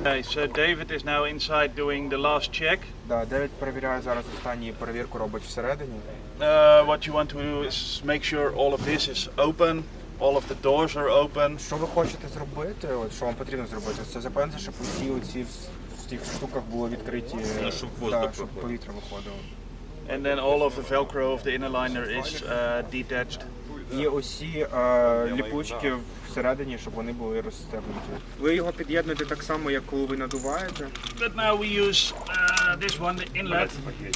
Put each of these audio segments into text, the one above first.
Okay, so David is now inside doing the last check. Да, Девід перевіряє зараз останню перевірку робить всередині. Uh, what you want to do is make sure all of this is open, all of the doors are open. Що ви хочете зробити? От що вам потрібно зробити? Це запевнити, щоб усі оці вс- в цих штуках було відкриті, Ну, щоб да, воздух щоб виходив. повітря виходило. And then all of the velcro of the inner liner is uh, detached. І усі е, ліпучки всередині, щоб вони були розстебнуті. Ви його під'єднуєте так само, як коли ви надуваєте, But now we use uh, this one, the inlet.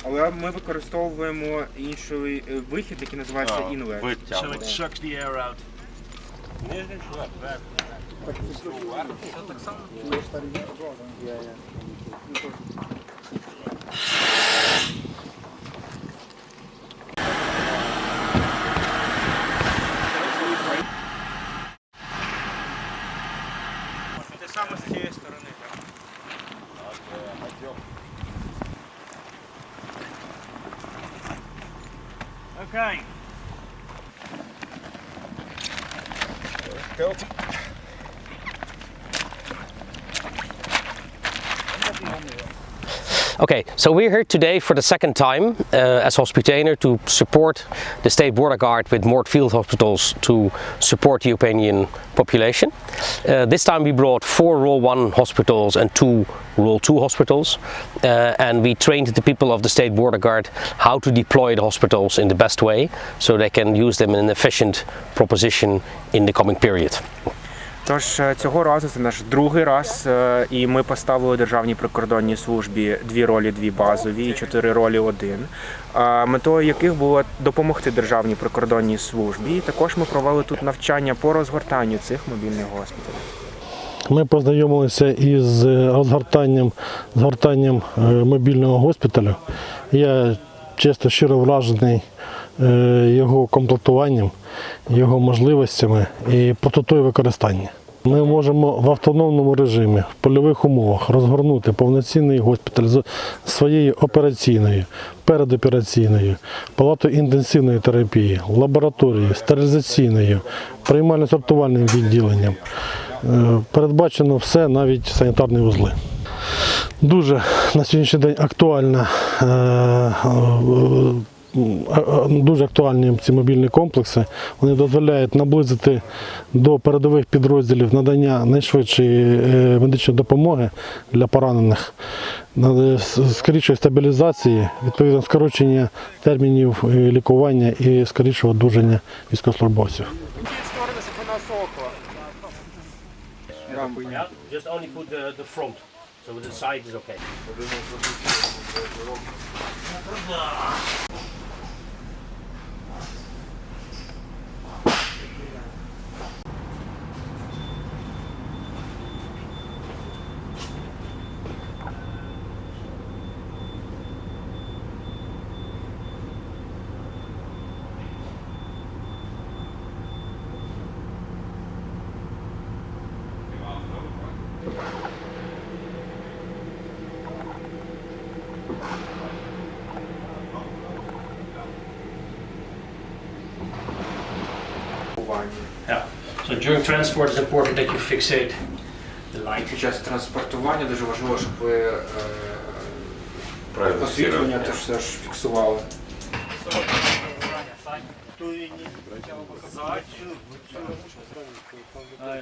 але ми використовуємо інший е, вихід, який називається інлет. So it sucks the air out. Саме з цієї сторони. Okay. Okay, so we're here today for the second time uh, as Hospitainer to support the State Border Guard with more field hospitals to support the Ukrainian population. Uh, this time we brought four Role 1 hospitals and two Role 2 hospitals, uh, and we trained the people of the State Border Guard how to deploy the hospitals in the best way so they can use them in an efficient proposition in the coming period. Тож е, цього разу це наш другий раз, е, і ми поставили державній прикордонній службі дві ролі, дві базові і чотири ролі один. Метою яких було допомогти державній прикордонній службі. І також ми провели тут навчання по розгортанню цих мобільних госпіталів. Ми познайомилися із е, розгортанням згортанням мобільного госпіталю. Я чесно щиро вражений його комплектуванням, його можливостями і простотою використання. Ми можемо в автономному режимі, в польових умовах розгорнути повноцінний госпіталь з своєю операційною, передопераційною, палатою інтенсивної терапії, лабораторією, стерилізаційною, приймально-сортувальним відділенням. Е, Передбачено все, навіть санітарні вузли. Дуже на сьогоднішній день актуальна. Е, е, Дуже актуальні ці мобільні комплекси. Вони дозволяють наблизити до передових підрозділів надання найшвидшої е, медичної допомоги для поранених, скорішої стабілізації, відповідно скорочення термінів лікування і скорішого одужання військовослужбовців. Yeah, just the side is okay. Yeah. So during transport, it's important that you fixate the light. Під час транспортування дуже важливо, щоб ви е, Правильно. освітлення теж все ж фіксували. Ah,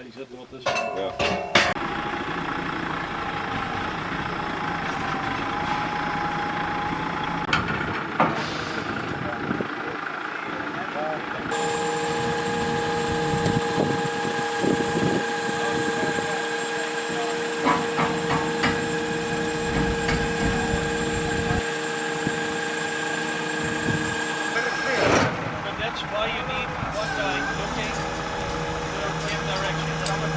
why you need one guy looking in the direction.